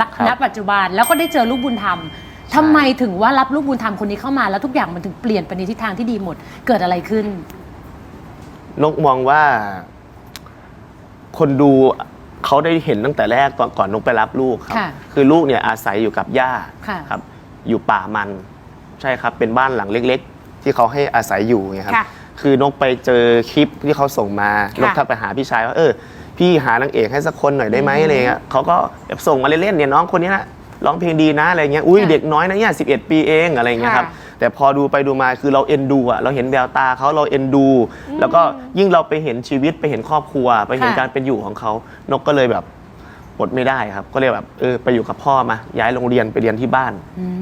ละครับณปัจจุบันแล้วก็ได้เจอลูกบุญธรรมทำไมถึงว่ารับลูกบุญธรรมคนนี้เข้ามาแล้วทุกอย่างมันถึงเปลี่ยนไปในทิศทางที่ดีหมด เกิดอะไรขึ้น นกมองว่า คนดูเขาได้เห็นตั้งแต่แรกตอนก่อนนกไปรับลูกครับ ค่ะคือลูกเนี่ยอาศัยอยู่กับย่าค่ะ ครับ อยู่ป่ามัน ใช่ครับ เป็นบ้านหลังเล็ก ๆ ที่เขาให้อาศัยอยู่ไงครับ ค่ะ คือนกไปเจอคลิปที่เขาส่งมาค่ะนกทักไปหาพี่ชายว่าเออพี่หานางเอกให้สักคนหน่อยได้ไหมอะไรเงี้ยเขาก็แบบส่งมาเล่นๆเนี่ยน้องคนนี้นะร้องเพลงดีนะอะไรเงี้ยอุ้ยค่ะเด็กน้อยนะเนี่ยสิปีเองอะไรเงี้ยครับค่ะแต่พอดูไปดูมาคือเราเอ็นดูอะเราเห็นแววตาเขาเราเอ็นดู แล้วก็ยิ่งเราไปเห็นชีวิตไปเห็นครอบครัว ไปเห็นค่ะการเป็นอยู่ของเขานกก็เลยแบบ อดไม่ได้ครับ ก็เลยแบบเออไปอยู่กับพ่อมาย้ายโรงเรียนไปเรียนที่บ้าน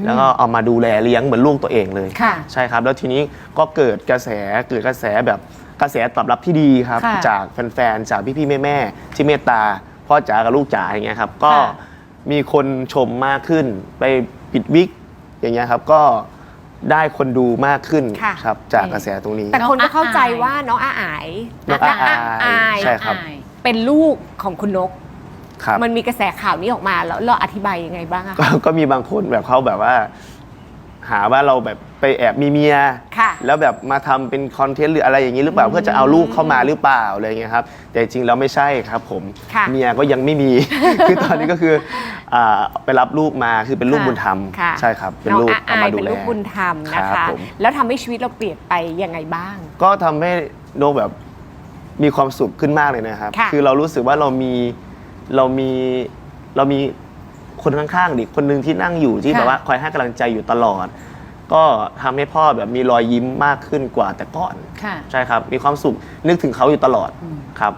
แล้วก็เอามาดูแลเลี้ยงเหมือนลูกตัวเองเลยค่ะ ใช่ครับ แล้วทีนี้ก็เกิดกระแสเกิดกระแสแบบกระแสตอบรับที่ดีครับ ค่ะจากแฟนๆจากพี่ๆแม่ๆที่เมตตาพ่อจ๋ากับลูกจ๋าอย่างเงี้ยครับ ก็ค่ะมีคนชมมากขึ้น ไปปิดวิกอย่างเงี้ยครับก็ได้คนดูมากขึ้นค่ะ ครับ จากกระแสตรงนี้แต่คนก็เข้าใจน้องอาอายว่าน้องอาอาย น้องอาอายอายใช่ครับอายเป็นลูกของคุณนก ครับ มันมีกระแสข่าวนี้ออกมาแล้วเราอธิบายยังไงบ้างอะก็ก็มีบางคนแบบเขาแบบว่า หาว่าเราแบบไปแอบมีเมีย ค่ะ แล้วแบบมาทำเป็นคอนเทนต์หรืออะไรอย่างนี้หรือเปล่าเพื่อจะเอาลูกเข้ามาหรือเปล่าอะไรอย่างเงี้ยครับแต่จริงๆแล้วไม่ใช่ครับผมค่ะเมียก็ยังไม่มี คือตอนนี้ก็คืออ่าไปรับลูกมาคือเป็นลูกค่ะบุญธรรมค่ะ ใช่ครับเป็นน้องลูกอาเอาอายมาดูเป็นแล ลูกบุญธรรมนะครัคะ บผม แล้วทำให้ชีวิตเราเปลี่ยนไปยังไงบ้าง ก็ทำให้โนกแบบมีความสุขขึ้นมากเลยนะครับค่ะอเรารู้สึกว่าเรามี เรามีเรามีคนข้างๆดิคนหนึ่งที่นั่งอยู่ที่ค่ะ แบบว่าคอยให้กำลังใจอยู่ตลอด ก็ทำให้พ่อแบบมีรอยยิ้มมากขึ้นกว่าแต่ก่อน ค่ะ ใช่ครับ มีความสุขนึกถึงเขาอยู่ตลอดอืม ครับ